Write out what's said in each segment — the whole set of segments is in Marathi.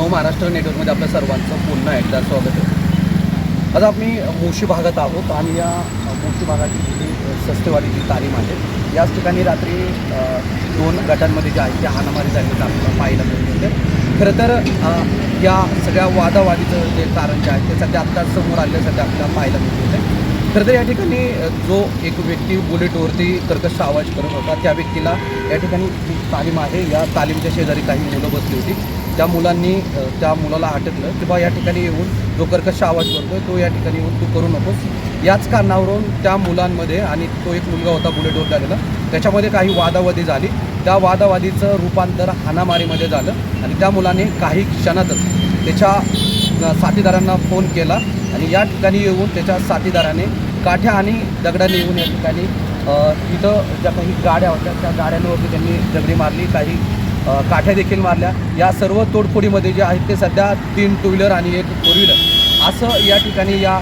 नव महाराष्ट्र नेटवर्कमध्ये आपल्या सर्वांचं पुन्हा एकदा स्वागत आहे. आज आम्ही मोशी भागात आहोत आणि या मोशी भागाची जी सस्तेवाडी जी तालीम आहे. याच ठिकाणी रात्री दोन गटांमध्ये जे आहे ते हाणामारी झालेलं आपल्याला पाहायला मिळते. खरं तर या सगळ्या वादावादीचं जे कारण जे आहे ते सध्या आत्ता समोर आलेलं सध्या आपल्याला पाहायला मिळते. खरं तर या ठिकाणी जो एक व्यक्ती बुलेटवरती कर्कश आवाज करत होता त्या व्यक्तीला या ठिकाणी जी तालीम आहे. या तालीमच्या शेजारी काही मुलं बसली होती. त्या मुलांनी त्या मुलाला अटकलं की बा या ठिकाणी येऊन जो कर्कश आवाज करतो तो या ठिकाणी येऊन तू करू नकोस. याच कारणावरून त्या मुलांमध्ये आणि तो एक मुलगा होता बुलेटवर झालेला त्याच्यामध्ये काही वादावादी झाली. त्या वादावादीचं रूपांतर हाणामारीमध्ये झालं आणि त्या मुलाने काही क्षणातच त्याच्या साथीदारांना फोन केला आणि या ठिकाणी येऊन त्याच्या साथीदाराने काठ्या आणि दगडाने येऊन या ठिकाणी इथं ज्या काही गाड्या होत्या त्या गाड्यांवरती त्यांनी दगडी मारली काही काठ्या देखील मारल्या. या सर्व तोडफोडीमध्ये जे आहेत ते सध्या तीन टू व्हीलर आणि एक फोर व्हीलर असं या ठिकाणी या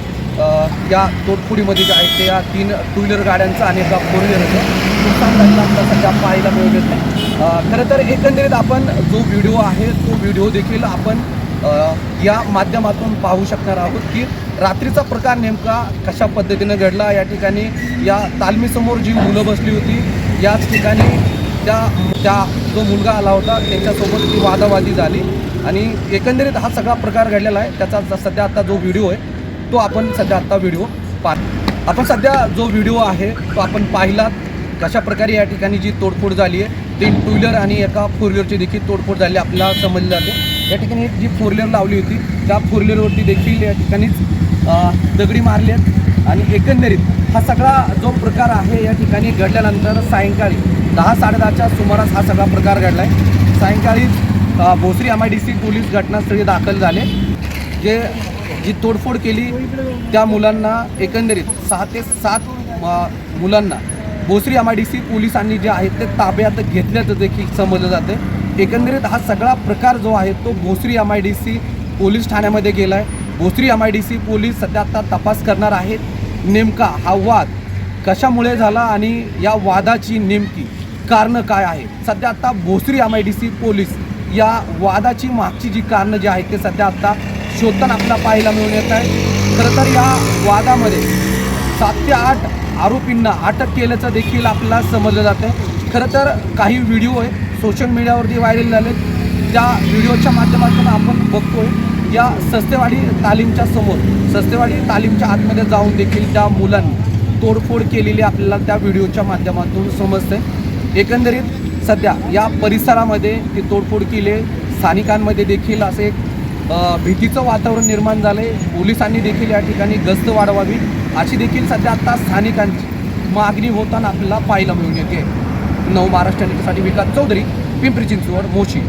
या तोडफोडीमध्ये जे आहेत ते या तीन टू व्हीलर गाड्यांचं आणि एका फोर व्हीलरचं नुकसान झालेलं आपल्याला सध्या पाहायला मिळत नाही. खरं तर एकंदरीत आपण जो व्हिडिओ आहे तो व्हिडिओ देखील आपण या माध्यमातून पाहू शकणार आहोत की रात्रीचा प्रकार नेमका कशा पद्धतीनं घडला? या ठिकाणी या तालमीसमोर जी मुलं बसली होती याच ठिकाणी त्या त्या जो मुलगा आला होता त्यांच्यासोबत ती वादावादी झाली. आणि एकंदरीत हा सगळा प्रकार घडलेला आहे. त्याचा सध्या आता जो व्हिडिओ आहे तो आपण सध्या आता व्हिडिओ पाहतो आपण सध्या जो व्हिडिओ आहे तो आपण पाहिलात कशा प्रकारे या ठिकाणी जी तोडफोड झाली आहे तीन टू व्हीलर आणि एका फोर व्हीलरची देखील तोडफोड झाली आपल्याला समजली जाते. या ठिकाणी जी फोर व्हीलर लावली होती त्या फोर व्हीलरवरती देखील या ठिकाणीच दगडी मारली आहेत. आणि एकंदरीत हा सगळा जो प्रकार आहे या ठिकाणी घडल्यानंतर सायंकाळी दहा साडेदहाच्या सुमारास हा सगळा प्रकार घडला आहे सायंकाळी Bhosari M I D C police घटनास्थळी दाखल झाले. जे जी तोडफोड केली त्या मुलांना एकंदरीत सहा ते सात मुलांना Bhosari M I D C पोलिसांनी जे आहेत ते ताब्यात घेतल्याचं देखील समजलं जातं एकंदरीत हा सगळा प्रकार जो आहे तो Bhosari M I D C police ठाण्यामध्ये गेला आहे Bhosari M I D C police सध्या आता तपास करणार आहेत. नेमका हा वाद कशामुळे झाला आणि या वादाची नेमकी कारणं काय आहे? सध्या आता Bhosari M I D C police या वादाची मागची जी कारणं जी आहेत ते सध्या आता शोधताना आपल्याला पाहायला मिळून येत आहे खरं तर या वादामध्ये सात ते आठ आरोपींना अटक केल्याचं देखील आपल्याला समजलं जातं खरं तर काही व्हिडिओ आहे सोशल मीडियावरती व्हायरल झाले त्या व्हिडिओच्या माध्यमातून आपण बघतोय या सस्तेवाडी तालीमच्या समोर सस्तेवाडी तालीमच्या आतमध्ये जाऊन देखील त्या मुलांनी तोडफोड केलेली आपल्याला त्या व्हिडिओच्या माध्यमातून समजते. एकंदरीत सध्या या परिसरामध्ये ती तोडफोड केली. स्थानिकांमध्ये देखील असे एक भीतीचं वातावरण निर्माण झालं. आहे पोलिसांनी देखील या ठिकाणी गस्त वाढवावी. अशी देखील सध्या आता स्थानिकांची मागणी होताना आपल्याला पाहायला मिळून येते. नऊ महाराष्ट्रसाठी विकास चौधरी पिंपरी चिंचवड मोशी